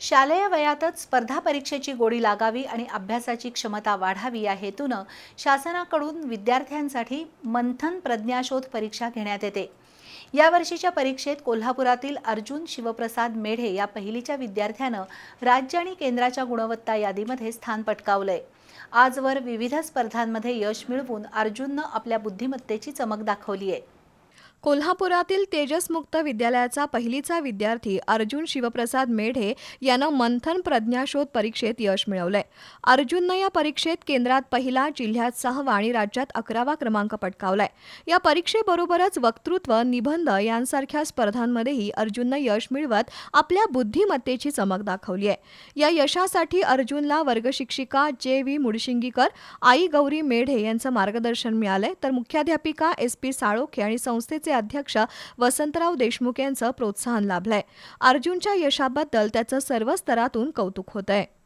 शालेय वयातच स्पर्धा परीक्षेची गोडी लागावी आणि अभ्यासाची क्षमता वाढावी या हेतूनं शासनाकडून विद्यार्थ्यांसाठी मंथन प्रज्ञाशोध परीक्षा घेण्यात येते. यावर्षीच्या परीक्षेत कोल्हापुरातील अर्जुन शिवप्रसाद मेढे या पहिलीच्या विद्यार्थ्यानं राज्य आणि केंद्राच्या गुणवत्ता यादीमध्ये स्थान पटकावलंय. आजवर विविध स्पर्धांमध्ये यश मिळवून अर्जुननं आपल्या बुद्धिमत्तेची चमक दाखवली आहे कोल्हापुरातील तेजसमुक्त विद्यालयाचा पहिलीचा विद्यार्थी अर्जुन शिवप्रसाद मेढे यानं मंथन प्रज्ञाशोध परीक्षेत यश मिळवलंय. अर्जुननं या परीक्षेत केंद्रात पहिला जिल्ह्यात सहावा आणि राज्यात अकरावा क्रमांक पटकावलाय. या परीक्षेबरोबरच वक्तृत्व निबंध यांसारख्या स्पर्धांमध्येही अर्जुननं यश मिळवत आपल्या बुद्धिमत्तेची चमक दाखवली आहे या यशासाठी अर्जुनला वर्गशिक्षिका जे व्ही मुडशिंगीकर आई गौरी मेढे यांचं मार्गदर्शन मिळालंय. तर मुख्याध्यापिका एस पी साळोखे आणि संस्थेचे अध्यक्ष वसंतराव देशमुख यांचं प्रोत्साहन लाभलंय. अर्जुनच्या यशाबद्दल त्याचं सर्व स्तरातून कौतुक होत आहे